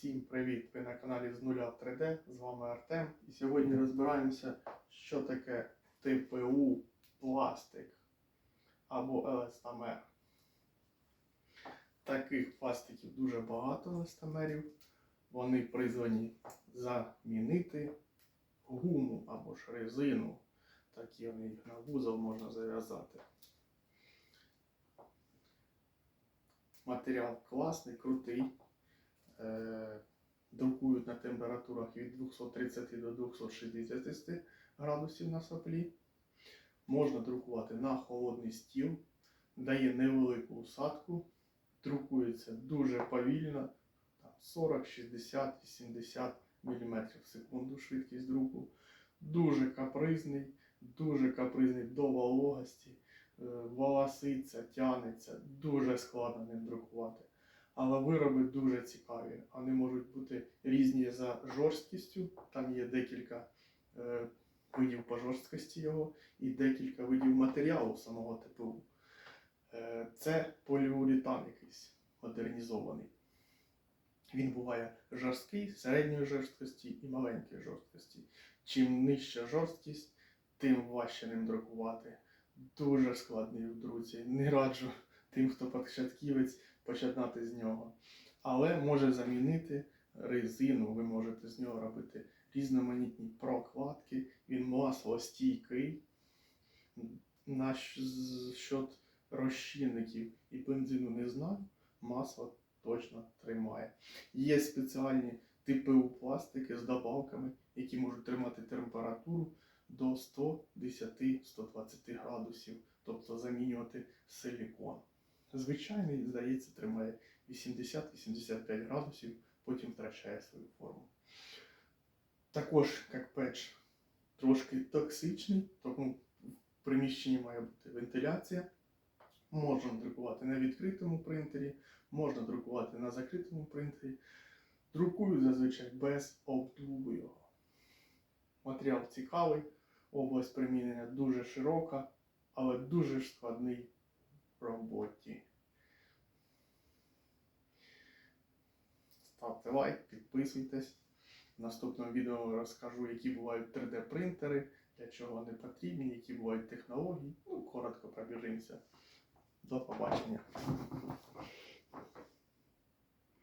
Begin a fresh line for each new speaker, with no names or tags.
Всім привіт! Ви на каналі з нуля 3D. З вами Артем. І сьогодні розбираємося, що таке ТПУ пластик або еластамер. Таких пластиків дуже багато еластамерів. Вони призвані замінити гуму або ж резину. Такі вони на вузол можна зав'язати. Матеріал класний, крутий. Е, друкують на температурах від 230 до 260 градусів на соплі. Можна друкувати на холодний стіл, дає невелику усадку, друкується дуже повільно, 40, 60, 70 мм в секунду швидкість друку. Дуже капризний, дуже капризний до вологості, е, волоситься, тянеться, дуже складно ним друкувати. Але вироби дуже цікаві. Вони можуть бути різні за жорсткістю. Там є декілька е, видів по жорсткості його і декілька видів матеріалу самого ТПУ. Е, це поліуретан якийсь модернізований. Він буває жорсткий, середньої жорсткості і маленької жорсткості. Чим нижча жорсткість, тим важче ним друкувати. Дуже складний в друці. Не раджу тим, хто початківець, починати з нього. Але може замінити резину. Ви можете з нього робити різноманітні прокладки. Він маслостійкий. На щ- счет розчинників і бензину не знаю. Масло точно тримає. Є спеціальні типи пластики з добавками, які можуть тримати температуру до 110-120 градусів, тобто замінювати силікон. Звичайний, здається, тримає 80-85 градусів, потім втрачає свою форму. Також, як печ, трошки токсичний, тому в приміщенні має бути вентиляція. Можна друкувати на відкритому принтері, можна друкувати на закритому принтері. Друкують зазвичай без обдуву його. Матеріал цікавий, область примінення дуже широка, але дуже складний роботі. Ставте лайк, підписуйтесь. В наступному відео розкажу, які бувають 3D принтери, для чого вони потрібні, які бувають технології. Ну, коротко пробіжимося. До побачення.